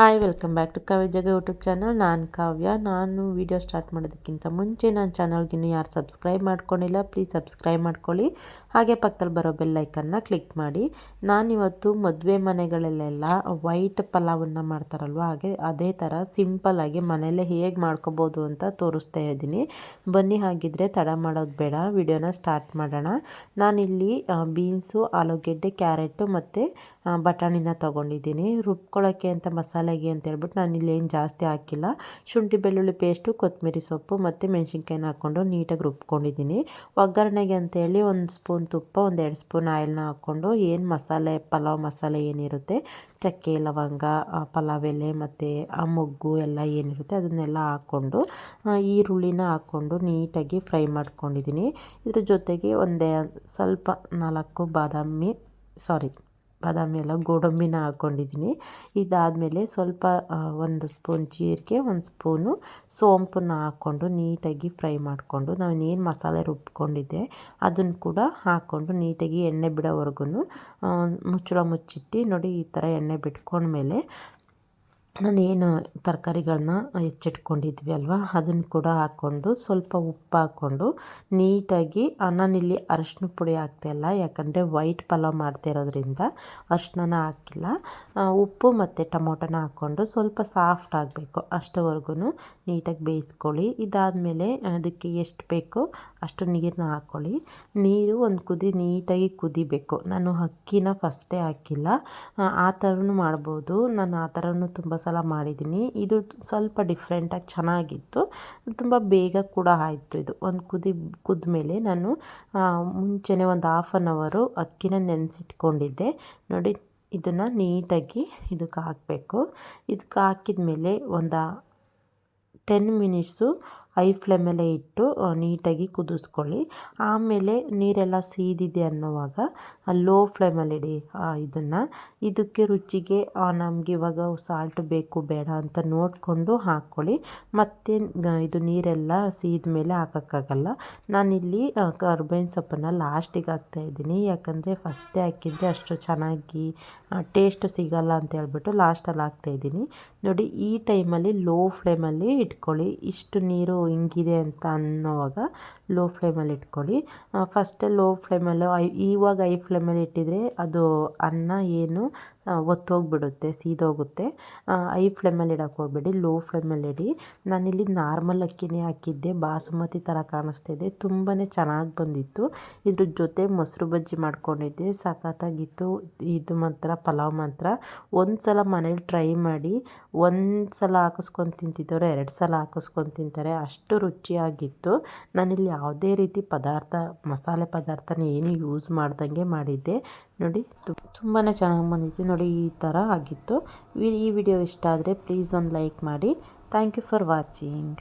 Hi welcome back to Kavya Jaga YouTube channel ನಾನು ಕಾವ್ಯ ನಾನು video start ಮಾಡೋದಕ್ಕಿಂತ ಮುಂಚೆ ನನ್ನ ಚಾನಲ್ಗಿನ್ನು ಯಾರು ಸಬ್ಸ್ಕ್ರೈಬ್ ಮಾಡ್ಕೊಂಡಿಲ್ಲ ಪ್ಲೀಸ್ ಸಬ್ಸ್ಕ್ರೈಬ್ ಮಾಡ್ಕೊಳ್ಳಿ. ಹಾಗೆ ಪಕ್ಕದಲ್ಲಿ ಬರೋ ಬೆಲ್ಲೈಕನ್ನ ಕ್ಲಿಕ್ ಮಾಡಿ. ನಾನಿವತ್ತು ಮದುವೆ ಮನೆಗಳಲ್ಲೆಲ್ಲ ವೈಟ್ ಪಲಾವನ್ನು ಮಾಡ್ತಾರಲ್ವ, ಹಾಗೆ ಅದೇ ಥರ ಸಿಂಪಲ್ಲಾಗಿ ಮನೆಯಲ್ಲೇ ಹೇಗೆ ಮಾಡ್ಕೋಬೋದು ಅಂತ ತೋರಿಸ್ತಾ ಇದ್ದೀನಿ. ಬನ್ನಿ, ಹಾಗಿದ್ರೆ ತಡ ಮಾಡೋದು ಬೇಡ ವಿಡಿಯೋನ ಸ್ಟಾರ್ಟ್ ಮಾಡೋಣ. ನಾನಿಲ್ಲಿ ಬೀನ್ಸು ಆಲೂಗೆಡ್ಡೆ ಕ್ಯಾರೆಟು ಮತ್ತು ಬಟಾಣಿನ ತೊಗೊಂಡಿದ್ದೀನಿ. ರುಬ್ಕೊಳ್ಳೋಕ್ಕೆ ಅಂತ ಮಸಾಲೆ ಮಸಾಲೆಗೆ ಅಂತ ಹೇಳ್ಬಿಟ್ಟು ನಾನು ಇಲ್ಲಿ ಏನು ಜಾಸ್ತಿ ಹಾಕಿಲ್ಲ. ಶುಂಠಿ, ಬೆಳ್ಳುಳ್ಳಿ ಪೇಸ್ಟು ಕೊತ್ತಂಬರಿ ಸೊಪ್ಪು ಮತ್ತು ಮೆಣಸಿನ್ಕಾಯಿನ ಹಾಕ್ಕೊಂಡು ನೀಟಾಗಿ ರುಬ್ಕೊಂಡಿದ್ದೀನಿ. ಒಗ್ಗರಣೆಗೆ ಅಂತೇಳಿ ಒಂದು ಸ್ಪೂನ್ ತುಪ್ಪ, ಒಂದು ಎರಡು ಸ್ಪೂನ್ ಆಯಿಲ್ನ ಹಾಕ್ಕೊಂಡು ಏನು ಮಸಾಲೆ, ಪಲಾವ್ ಮಸಾಲೆ ಏನಿರುತ್ತೆ, ಚಕ್ಕೆ, ಲವಂಗ ಪಲಾವ್ ಎಲೆ ಮತ್ತು ಆ ಮೊಗ್ಗು ಎಲ್ಲ ಏನಿರುತ್ತೆ ಅದನ್ನೆಲ್ಲ ಹಾಕ್ಕೊಂಡು ಈರುಳ್ಳಿನ ಹಾಕ್ಕೊಂಡು ನೀಟಾಗಿ ಫ್ರೈ ಮಾಡ್ಕೊಂಡಿದ್ದೀನಿ. ಇದ್ರ ಜೊತೆಗೆ ಒಂದೇ ಸ್ವಲ್ಪ ನಾಲ್ಕು ಬಾದಾಮಿ, ಸಾರಿ ಬಾದಾಮಿ ಅಲ್ಲ ಗೋಡಂಬಿನ ಹಾಕ್ಕೊಂಡಿದ್ದೀನಿ. ಇದಾದಮೇಲೆ ಸ್ವಲ್ಪ ಒಂದು ಸ್ಪೂನ್ ಜೀರಿಗೆ, ಒಂದು ಸ್ಪೂನು ಸೋಂಪನ್ನು ಹಾಕ್ಕೊಂಡು ನೀಟಾಗಿ ಫ್ರೈ ಮಾಡಿಕೊಂಡು ನಾನೇನು ಮಸಾಲೆ ರುಬ್ಕೊಂಡಿದ್ದೆ, ಅದನ್ನು ಕೂಡ ಹಾಕ್ಕೊಂಡು ನೀಟಾಗಿ ಎಣ್ಣೆ ಬಿಡೋವರೆಗೂ ಮುಚ್ಚಳ ಮುಚ್ಚಿಟ್ಟು ನೋಡಿ ಈ ಥರ ಎಣ್ಣೆ ಬಿಟ್ಕೊಂಡ್ಮೇಲೆ ನಾನು ಏನು ತರಕಾರಿಗಳನ್ನ ಹೆಚ್ಚಿಟ್ಕೊಂಡಿದ್ವಿ ಅಲ್ವಾ? ಅದನ್ನು ಕೂಡ ಹಾಕ್ಕೊಂಡು ಸ್ವಲ್ಪ ಉಪ್ಪು ಹಾಕ್ಕೊಂಡು ನೀಟಾಗಿ ನಾನಿಲ್ಲಿ ಅರಶಿನ ಪುಡಿ ಹಾಕ್ತಾಯಿಲ್ಲ ಯಾಕಂದರೆ ವೈಟ್ ಪಲಾವ್ ಮಾಡ್ತಾ ಇರೋದ್ರಿಂದ ಅರ್ಶಿನ ಹಾಕಿಲ್ಲ. ಉಪ್ಪು ಮತ್ತು ಟೊಮೊಟೊನ ಹಾಕ್ಕೊಂಡು ಸ್ವಲ್ಪ ಸಾಫ್ಟ್ ಆಗಬೇಕು. ಅಷ್ಟವರೆಗೂ ನೀಟಾಗಿ ಬೇಯಿಸ್ಕೊಳ್ಳಿ. ಇದಾದಮೇಲೆ ಅದಕ್ಕೆ ಎಷ್ಟು ಬೇಕೋ ಅಷ್ಟು ನೀರನ್ನ ಹಾಕ್ಕೊಳ್ಳಿ. ನೀರು ಒಂದು ಕುದಿ ನೀಟಾಗಿ ಕುದಿಬೇಕು. ನಾನು ಅಕ್ಕಿನ ಫಸ್ಟೇ ಹಾಕಿಲ್ಲ. ಆ ಥರನೂ ಮಾಡ್ಬೋದು. ನಾನು ಆ ಥರನೂ ತುಂಬ ಸಲ ಮಾಡಿದ್ದೀನಿ. ಇದು ಸ್ವಲ್ಪ ಡಿಫ್ರೆಂಟಾಗಿ ಚೆನ್ನಾಗಿತ್ತು. ತುಂಬ ಬೇಗ ಕೂಡ ಆಯಿತು ಇದು. ಒಂದು ಕುದಿ, ಕುದ್ಮೇಲೆ ನಾನು ಮುಂಚೆನೇ ಒಂದು ಹಾಫ್ ಆನ್ ಅವರು ಅಕ್ಕಿನ ನೆನೆಸಿಟ್ಕೊಂಡಿದ್ದೆ. ನೋಡಿ, ಇದನ್ನು ನೀಟಾಗಿ ಇದಕ್ಕೆ ಹಾಕಬೇಕು. ಇದಕ್ಕೆ ಹಾಕಿದ ಮೇಲೆ ಒಂದು ಟೆನ್ ಮಿನಿಟ್ಸು ಐ ಫ್ಲೇಮಲ್ಲೇ ಇಟ್ಟು ನೀಟಾಗಿ ಕುದಿಸ್ಕೊಳ್ಳಿ. ಆಮೇಲೆ ನೀರೆಲ್ಲ ಸೀದಿದೆ ಅನ್ನೋವಾಗ ಲೋ ಫ್ಲೇಮಲ್ಲಿಡಿ ಇದನ್ನು. ಇದಕ್ಕೆ ರುಚಿಗೆ ನಮಗೆ ಇವಾಗ ಸಾಲ್ಟ್ ಬೇಕು, ಬೇಡ ಅಂತ ನೋಡಿಕೊಂಡು ಹಾಕ್ಕೊಳ್ಳಿ. ಮತ್ತು ಇದು ನೀರೆಲ್ಲ ಸೀದ ಮೇಲೆ ಹಾಕೋಕ್ಕಾಗಲ್ಲ. ನಾನಿಲ್ಲಿ ಕರ್ಬೇವಿನ ಸೊಪ್ಪನ್ನು ಲಾಸ್ಟಿಗೆ ಹಾಕ್ತಾಯಿದ್ದೀನಿ ಯಾಕಂದರೆ ಫಸ್ಟೇ ಹಾಕಿದರೆ ಅಷ್ಟು ಚೆನ್ನಾಗಿ ಟೇಸ್ಟ್ ಸಿಗಲ್ಲ ಅಂತ ಹೇಳ್ಬಿಟ್ಟು ಲಾಸ್ಟಲ್ಲಿ ಹಾಕ್ತಾಯಿದ್ದೀನಿ ನೋಡಿ, ಈ ಟೈಮಲ್ಲಿ ಲೋ ಫ್ಲೇಮಲ್ಲಿ ಇಟ್ಕೊಳ್ಳಿ. ಇಷ್ಟು ನೀರು ಹಿಂಗಿದೆ ಅಂತ ಅನ್ನೋವಾಗ ಲೋ ಫ್ಲೇಮಲ್ಲಿ ಇಟ್ಕೊಳ್ಳಿ. ಫಸ್ಟೇ ಲೋ ಫ್ಲೇಮಲ್ಲಿ ಐ ಇವಾಗ ಐ ಫ್ಲೇಮಲ್ಲಿ ಇಟ್ಟಿದ್ರೆ ಅದು ಅನ್ನ ಏನು ಒತ್ತೋಗ್ಬಿಡುತ್ತೆ, ಸೀದೋಗುತ್ತೆ. ಐ ಫ್ಲೇಮಲ್ಲಿ ಇಡೋಕ್ಕೆ ಹೋಗಬೇಡಿ, ಲೋ ಫ್ಲೇಮಲ್ಲಿ ಇಡಿ. ನಾನಿಲ್ಲಿ ನಾರ್ಮಲ್ ಅಕ್ಕಿನೇ ಹಾಕಿದ್ದೆ, ಬಾಸುಮತಿ ಥರ ಕಾಣಿಸ್ತಿದೆ ತುಂಬಾ ಚೆನ್ನಾಗಿ ಬಂದಿತ್ತು. ಇದ್ರ ಜೊತೆ ಮೊಸರು ಬಜ್ಜಿ ಮಾಡ್ಕೊಂಡಿದ್ದೆ, ಸಖತ್ತಾಗಿತ್ತು. ಇದು ಮಾತ್ರ, ಪಲಾವ್ ಮಾತ್ರ. ಒಂದು ಸಲ ಮನೇಲಿ ಟ್ರೈ ಮಾಡಿ ಒಂದು ಸಲ ಹಾಕಿಸ್ಕೊಂಡು ತಿಂತಿದ್ದವರು ಎರಡು ಸಲ ಹಾಕಿಸ್ಕೊಂಡು ತಿಂತಾರೆ, ಅಷ್ಟು ರುಚಿಯಾಗಿತ್ತು. ನಾನಿಲ್ಲಿ ಯಾವುದೇ ರೀತಿ ಪದಾರ್ಥ, ಮಸಾಲೆ ಪದಾರ್ಥನ ಏನು ಯೂಸ್ ಮಾಡ್ದಂಗೆ ಮಾಡಿದ್ದೆ. ನೋಡಿ ತುಂಬಾ ಚೆನ್ನಾಗಿ ಬಂದಿತ್ತು. ನೋಡಿ, ಈ ಥರ ಆಗಿತ್ತು. ಈ ವಿಡಿಯೋ ಇಷ್ಟ ಆದರೆ ಪ್ಲೀಸ್ ಒಂದು ಲೈಕ್ ಮಾಡಿ. Thank you for watching